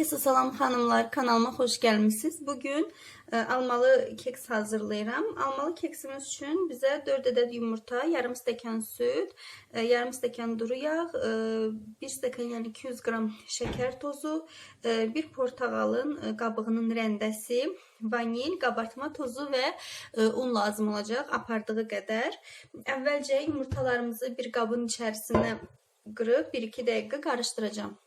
Herkese salam hanımlar, kanalıma hoş gelmişsiniz. Bugün e, almalı keks hazırlayıram. Almalı keksimiz için bize 4 adet yumurta, yarım stəkan süt, e, yarım stəkan duru yağ, e, 1 stəkan yani 200 gram şeker tozu, e, bir portağalın e, qabığının rəndəsi, vanil, qabartma tozu ve e, un lazım olacak apardığı qədər. Əvvəlcə yumurtalarımızı bir qabın içərisinə qırıb 1-2 dəqiqə qarışdıracağım.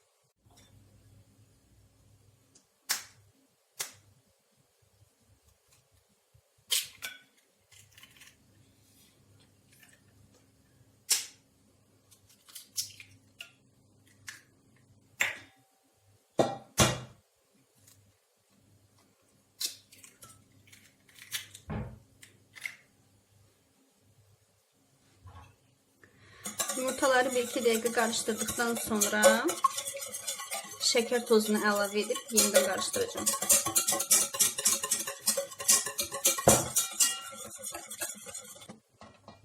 Yumurtaları 1-2 dakika karıştırdıktan sonra şeker tozunu əlavə edib yenidən qarışdıracağım.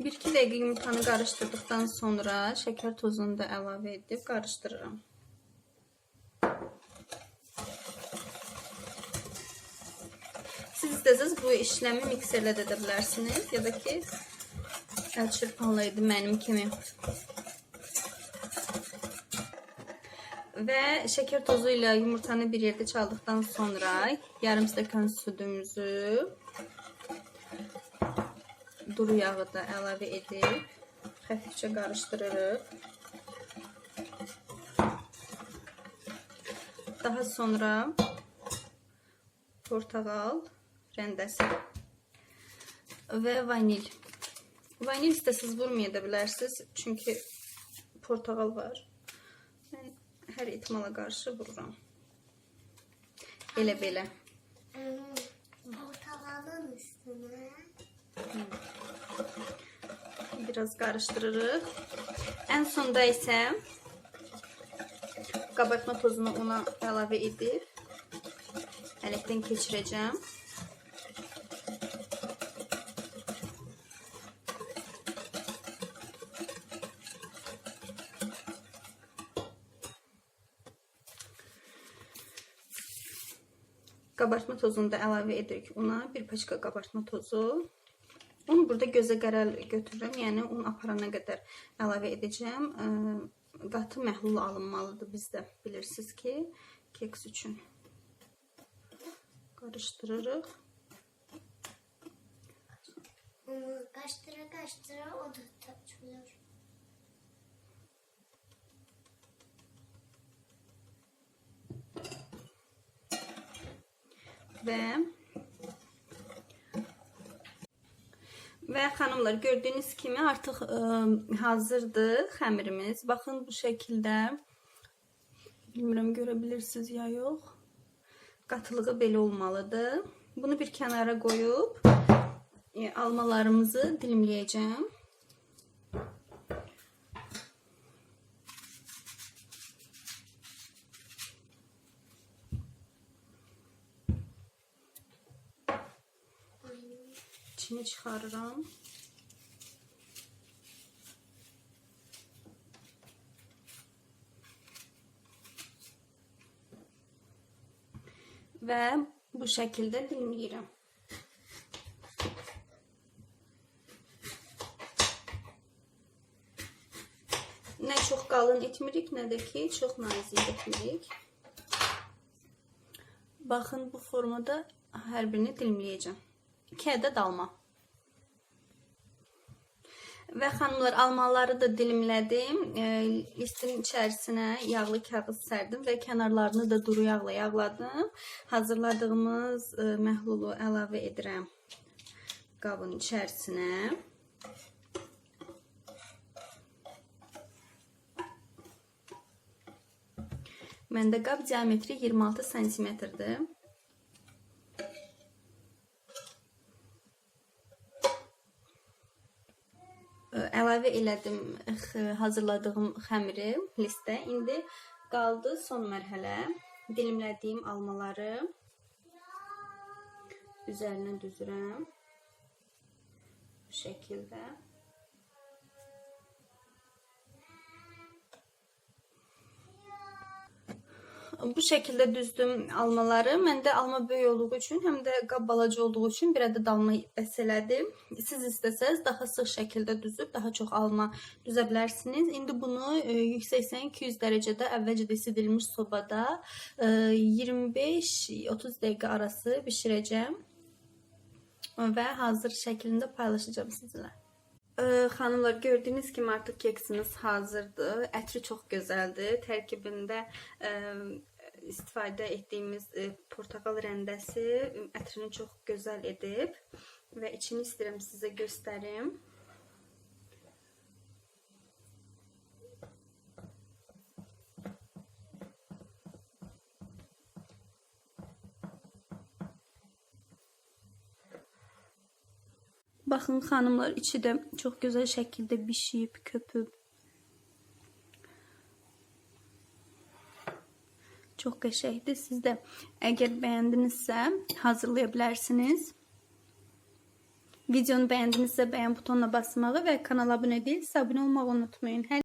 Bir iki yumurtanı karıştırdıktan sonra şeker tozunu da əlavə edib qarışdırıram. Siz istəsəz bu işlemi mikserlə də edə bilərsiniz ya da ki əl çırpanla edin mənim kimi. Ve şeker tozuyla yumurtanı bir yerde çaldıktan sonra yarım stəkan sütümüzü duru yağı da əlavə edib xəfifcə qarışdırırıq. Daha sonra portağal rəndəsi və vanil. Vanil istəsiz vurmaya da bilərsiniz. Çünki portağal var. Mən hər ihtimala qarşı vururam. Elə belə. Portakalın üstüne Biraz qarışdırırıq. Ən sonda isə qabartma tozunu ona əlavə edib ələkdən keçirəcəm. Qabartma tozunu da əlavə edirik una. Bir paçka qabartma tozu. Un burada gözə qərar götürürəm. Yəni un aparana qədər əlavə edəcəm. Ə, Qatı məhlul alınmalıdır bizdə. Bilirsiniz ki, keks üçün. Qarışdırırıq. onu kaçtıra o. Və Və xanımlar gördüyünüz kimi artıq ə, hazırdır xəmirimiz. Baxın bu şəkildə. Bilmirəm görə bilirsiniz ya yox. Qatılığı belə olmalıdır. Bunu bir kənara qoyub e, almalarımızı dilimləyəcəm. İçini çıxarıram. Və bu şəkildə dilimləyirəm. Nə çox qalın etmirik, nə də ki, çox nazik etmirik. Baxın bu formada hər birini dilimləyəcəm. 2 ədəd alma. Və xanımlar almaları da dilimlədim. E, listin içərisinə yağlı kağız sərdim və kənarlarını da duru yağla yağladım. Hazırladığımız e, məhlulu əlavə edirəm qabın içərisinə. Məndə qab diametri 26 sm-dir. Əlavə elədim hazırladığım xəmiri listə. İndi qaldı son mərhələ. Dilimlədiyim almaları üzərinə düzürəm. Bu şəkildə. Bu şekilde düzdüm almaları. Mən də alma böyük olduğu üçün, həm də qab balaca olduğu üçün bir ədəd alma bəs. Siz istəsəz daha sıx şəkildə düzüb daha çox alma düzə bilərsiniz. İndi bunu e, 180-200 dərəcədə əvvəlcə də isidilmiş sobada e, 25-30 dəqiqə arası bişirəcəm və hazır şəklində paylaşacağım sizinlə. Ee, Hanımlar gördüğünüz gibi artık keksimiz hazırdı. Ətri çox gözəldir. Tərkibində e, istifadə etdiyimiz e, portakal rəndəsi ətrini çox gözəl edib və içini istəyirəm sizə göstərim. Baxın xanımlar içi də çox gözəl şəkildə bişib, köpüb. Çox qəşəngdir. Siz də əgər bəyəndinizsə hazırlaya bilərsiniz. Videonu bəyəndinizsə bəyən butonuna basmağı və kanala abunə deyilsə abunə olmağı unutmayın. Hər